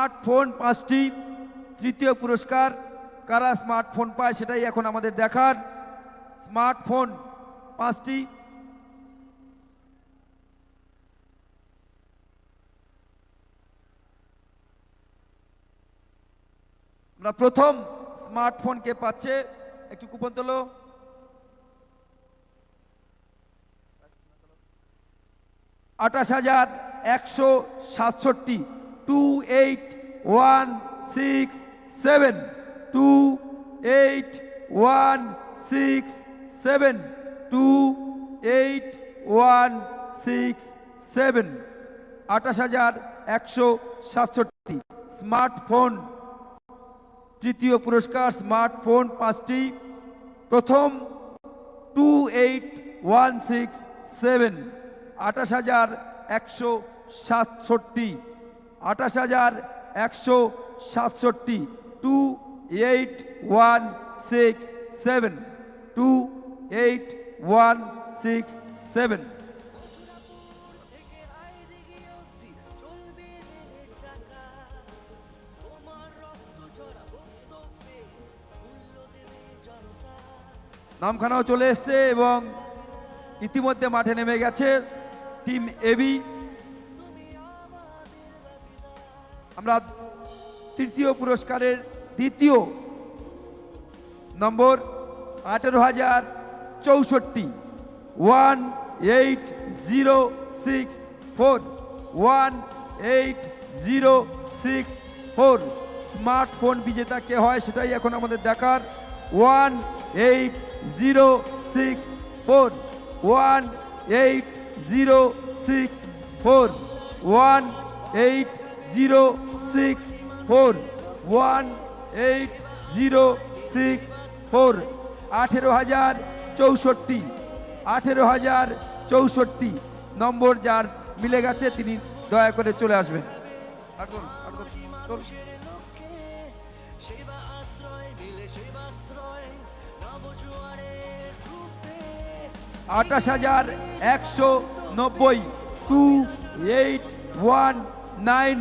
Smartphone পাঁচটি, তৃতীয় পুরস্কার, কারা স্মার্টফোন পায় সেটাই এখন আমাদের দেখার। স্মার্টফোন পাঁচটি। আমরা প্রথম স্মার্টফোন কে পাচ্ছে? একটু কুপন তোলো। আঠাশ হাজার একশো সাতষট্টি। Two eight one six seven two eight one six seven two eight one six seven আঠাশ হাজার একশো সাতষট্টি। স্মার্টফোন। তৃতীয় পুরস্কার, স্মার্টফোন পাঁচটি। প্রথম two eight one six seven আঠাশ হাজার একশো সাতষট্টি। আঠাশ হাজার একশো সাতষট্টি two eight one six seven two eight one six seven নামখানাও চলে এসছে এবং ইতিমধ্যে মাঠে নেমে গেছে টিম এবি আমরা তৃতীয় পুরস্কারের দ্বিতীয় নম্বর আঠেরো হাজার চৌষট্টি, one eight zero six four, one eight zero six four. Smartphone বিজেতা কে হয় সেটাই এখন আমাদের দেখার, one eight zero six four, one eight zero six four, one eight zero six four one eight zero six four আঠেরো হাজার চৌষট্টি। আঠেরো হাজার চৌষট্টি। নম্বর যার মিলে গেছে, তিনি দয়া করে চলে আসবেন। আঠাশ হাজার একশো নব্বই। Two eight one nine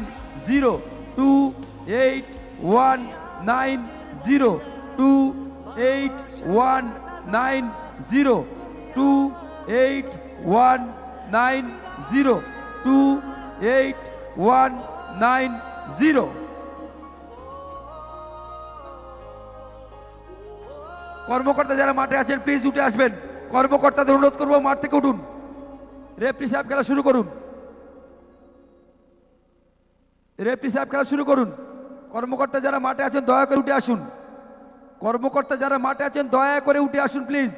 zero two eight one nine zero two eight one nine zero two eight one nine zero two eight one nine zero কর্মকর্তা যারা মাঠে আছেন প্লিজ উঠে আসবেন। কর্মকর্তাদের অনুরোধ করব মাঠ থেকে উঠুন। রেফরি সাহেব খেলা শুরু করুন। রেফরি সাহেব খেলা শুরু করুন। কর্মকর্তা যারা মাঠে আছেন, দয়া করে উঠে আসুন। কর্মকর্তা যারা মাঠে আছেন, দয়া করে উঠে আসুন প্লিজ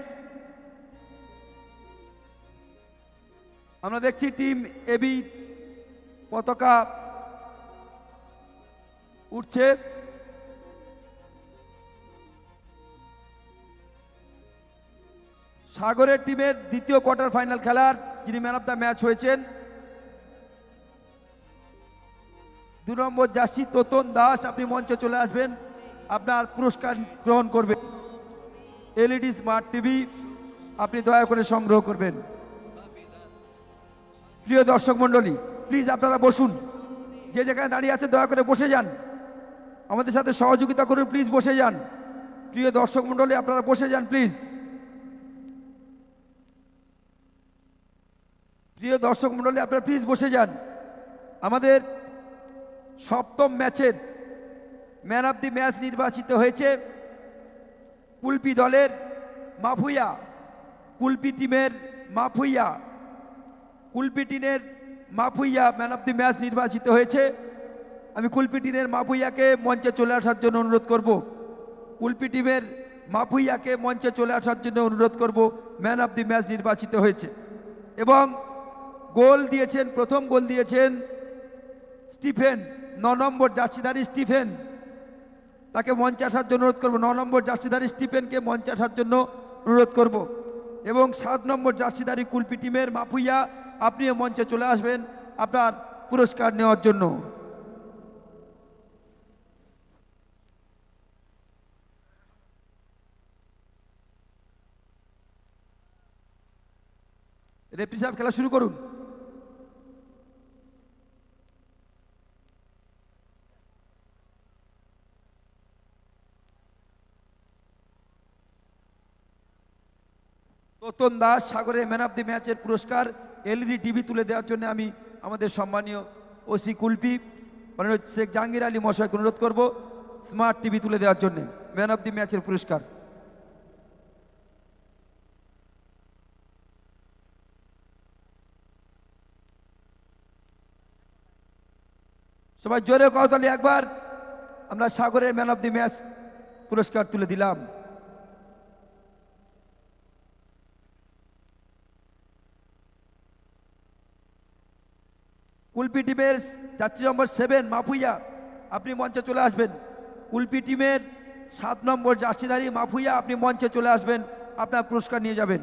আমরা দেখছি টিম এবি পতাকা উঠছে। সাগরের টিমের দ্বিতীয় কোয়ার্টার ফাইনাল খেলার যিনি ম্যান অফ দ্য ম্যাচ হয়েছেন দু নম্বর যাচ্ছি তোতন দাস, আপনি মঞ্চে চলে আসবেন। আপনার পুরস্কার গ্রহণ করবেন এলইডি স্মার্ট টিভি। আপনি দয়া করে সংগ্রহ করবেন। প্রিয় দর্শক মণ্ডলী, প্লিজ আপনারা বসুন। যে যেখানে দাঁড়িয়ে আছে, দয়া করে বসে যান। আমাদের সাথে সহযোগিতা করুন, প্লিজ বসে যান। প্রিয় দর্শক মণ্ডলী, আপনারা বসে যান, প্লিজ। প্রিয় দর্শক মণ্ডলী, আপনারা প্লিজ বসে যান। আমাদের সপ্তম ম্যাচের ম্যান অফ দি ম্যাচ নির্বাচিত হয়েছে কুলপি দলের মাফুইয়া কুলপি টিমের মাফুইয়া কুলপি টিমের মাফুইয়া ম্যান অফ দি ম্যাচ নির্বাচিত হয়েছে। আমি কুলপি টিমের মাফুইয়াকে মঞ্চে চলে আসার জন্য অনুরোধ করব। কুলপি টিমের মাফুইয়াকে মঞ্চে চলে আসার জন্য অনুরোধ করব। ম্যান অফ দি ম্যাচ নির্বাচিত হয়েছে। এবং গোল দিয়েছেন, প্রথম গোল দিয়েছেন স্টিফেন, ন নম্বর জার্সিধারী স্টিফেন। তাকে মঞ্চে আসার জন্য অনুরোধ করব। ন নম্বর জার্সিধারী স্টিফেনকে মঞ্চে আসার জন্য অনুরোধ করব। এবং সাত নম্বর জার্সিধারী কুলপি টিমের মাফুইয়া, আপনিও মঞ্চে চলে আসবেন আপনার পুরস্কার নেওয়ার জন্য। রেফরি সাহেব, খেলা শুরু করুন। রতন দাস, সাগরের ম্যান অফ দি ম্যাচের পুরস্কার, এলইডি টিভি তুলে দেওয়ার জন্য আমি আমাদের সম্মানীয় ওসি কুলপি মানে শেখ জাহাঙ্গীর আলী মশাইকে অনুরোধ করব স্মার্ট টিভি তুলে দেওয়ার জন্য, ম্যান অফ দি ম্যাচের পুরস্কার। সবাই জোরে করতালি একবার, আমরা সাগরের ম্যান অফ দি ম্যাচ পুরস্কার তুলে দিলাম। কুলপি টিমের যাত্রী নম্বর সেভেন মাফুইয়া, আপনি মঞ্চে চলে আসবেন। কুলপি টিমের সাত নম্বর জার্সিধারী মাফুইয়া, আপনি মঞ্চে চলে আসবেন, আপনার পুরস্কার নিয়ে যাবেন।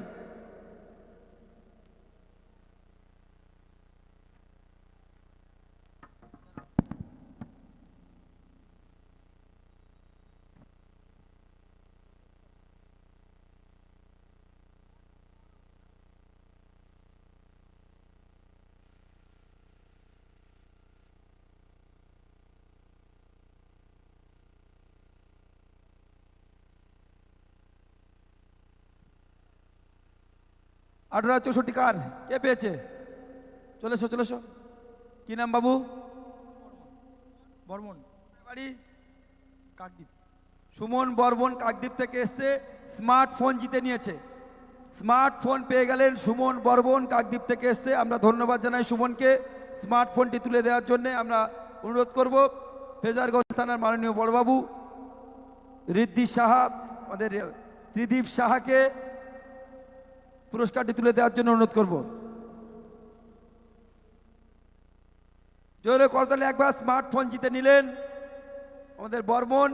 আঠারো চৌষট্টি কার? কে পেয়েছে? চলে এসো চলে এসো। কি নাম বাবু? বর্মন। বাড়ি? কাকদ্বীপ। সুমন বর্মন কাকদ্বীপ থেকে এসছে, স্মার্টফোন জিতে নিয়েছে। স্মার্টফোন পেয়ে গেলেন সুমন বর্মন কাকদ্বীপ থেকে এসছে। আমরা ধন্যবাদ জানাই সুমনকে স্মার্টফোনটি তুলে দেওয়ার জন্য। আমরা অনুরোধ করব, ফেজারগঞ্জ থানার মাননীয় বড়বাবু ঋদ্ধি সাহা, আমাদের ত্রিদীপ সাহাকে পুরস্কারটি তুলে দেওয়ার জন্য অনুরোধ করব। জোরে করতালে একবার স্মার্টফোন জিতে নিলেন আমাদের বর্মন।